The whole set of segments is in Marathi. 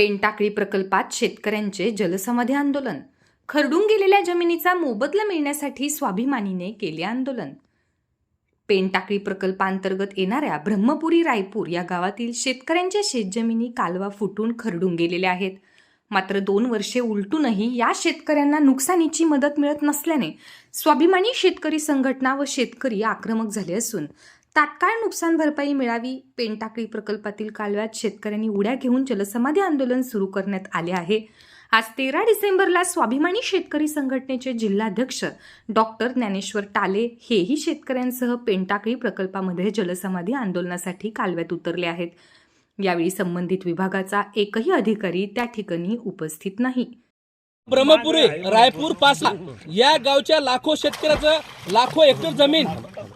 पेनटाकळी प्रकल्पात शेतकऱ्यांचे जलसमाधी आंदोलन. खरडून गेलेल्या जमिनीचा मोबदला मिळण्यासाठी स्वाभिमानीने केले आंदोलन. पेनटाकळी प्रकल्पांतर्गत येणाऱ्या ब्रह्मपुरी रायपूर या गावातील शेतकऱ्यांच्या शेतजमिनी कालवा फुटून खरडून गेलेल्या आहेत. मात्र दोन वर्षे उलटूनही या शेतकऱ्यांना नुकसानीची मदत मिळत नसल्याने स्वाभिमानी शेतकरी संघटना व शेतकरी आक्रमक झाले असून तात्काळ नुकसान भरपाई मिळावी पेनटाकळी प्रकल्पातील कालव्यात शेतकऱ्यांनी उड्या घेऊन जलसमाधी आंदोलन सुरू करण्यात आले आहे. आज तेरा डिसेंबरला स्वाभिमानी शेतकरी संघटनेचे जिल्हाध्यक्ष डॉक्टर ज्ञानेश्वर टाले हेही शेतकऱ्यांसह पेनटाकळी प्रकल्पामध्ये जलसमाधी आंदोलनासाठी कालव्यात उतरले आहेत. यावेळी संबंधित विभागाचा एकही अधिकारी त्या ठिकाणी उपस्थित नाही. ब्रह्मपुरी रायपूर पासला या गावच्या लाखो शेतकऱ्याचं लाखो हेक्टर जमीन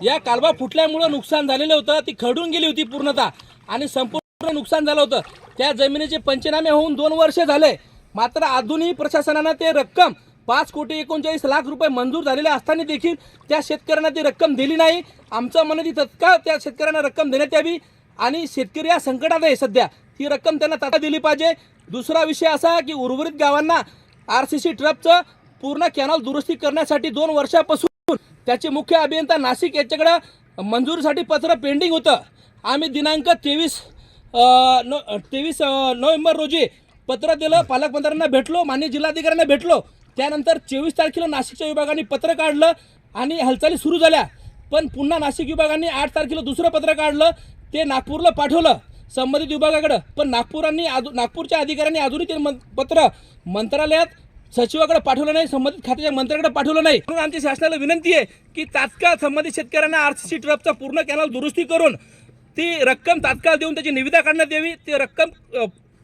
या कालवा फुटल्यामुळं नुकसान झालेलं होतं. ती खडून गेली होती पूर्णतः. आणि संपूर्ण नुकसान झालं होतं. त्या जमिनीचे पंचनामे होऊन दोन वर्ष झाले. मात्र अजूनही प्रशासनानं ते रक्कम पाच कोटी एकोणचाळीस लाख रुपये मंजूर झालेले असताना देखील त्या शेतकऱ्यांना ती रक्कम दिली नाही. आमचं म्हणणं ती तत्काळ त्या शेतकऱ्यांना रक्कम देण्यात यावी. आणि शेतकरी या संकटात आहे सध्या. ती रक्कम त्यांना तात्काळ दिली पाहिजे. दुसरा विषय असा की उर्वरित गावांना आर सी सी ट्रपचं पूर्ण कॅनॉल दुरुस्ती करण्यासाठी दोन वर्षापासून त्याचे मुख्य अभियंता नाशिक याच्याकडं मंजुरीसाठी पत्र पेंडिंग होतं. आम्ही दिनांक तेवीस नो तेवीस नोव्हेंबर रोजी पत्र दिलं पालकमंत्र्यांना भेटलो मान्य जिल्हाधिकाऱ्यांना भेटलो. त्यानंतर चोवीस तारखेला नाशिकच्या विभागाने पत्र काढलं आणि हालचाली सुरू झाल्या. पण पुन्हा नाशिक विभागाने आठ तारखेला दुसरं पत्र काढलं ते नागपूरला पाठवलं संबंधित विभागाकडं. पण नागपुरांनी अजू नागपूरच्या अधिकाऱ्यांनी अजूनही ते मन- पत्र मंत्रालयात सचिवाकडे पाठवलं नाही संबंधित खात्याच्या मंत्र्याकडे पाठवलं नाही. म्हणून आमच्या शासनाला विनंती आहे की तात्काळ संबंधित शेतकऱ्यांना आरसीसी सी ट्रपचा पूर्ण कॅनल दुरुस्ती करून ती रक्कम तात्काळ देऊन त्याची निविदा काढण्यात यावी. ती रक्कम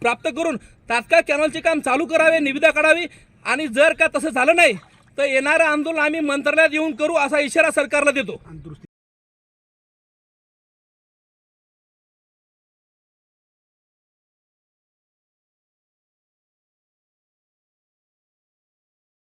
प्राप्त करून तात्काळ कॅनलचे काम चालू करावे निविदा काढावी. आणि जर का तसं झालं नाही तर येणारं आंदोलन आम्ही मंत्रालयात येऊन करू असा इशारा सरकारला देतो.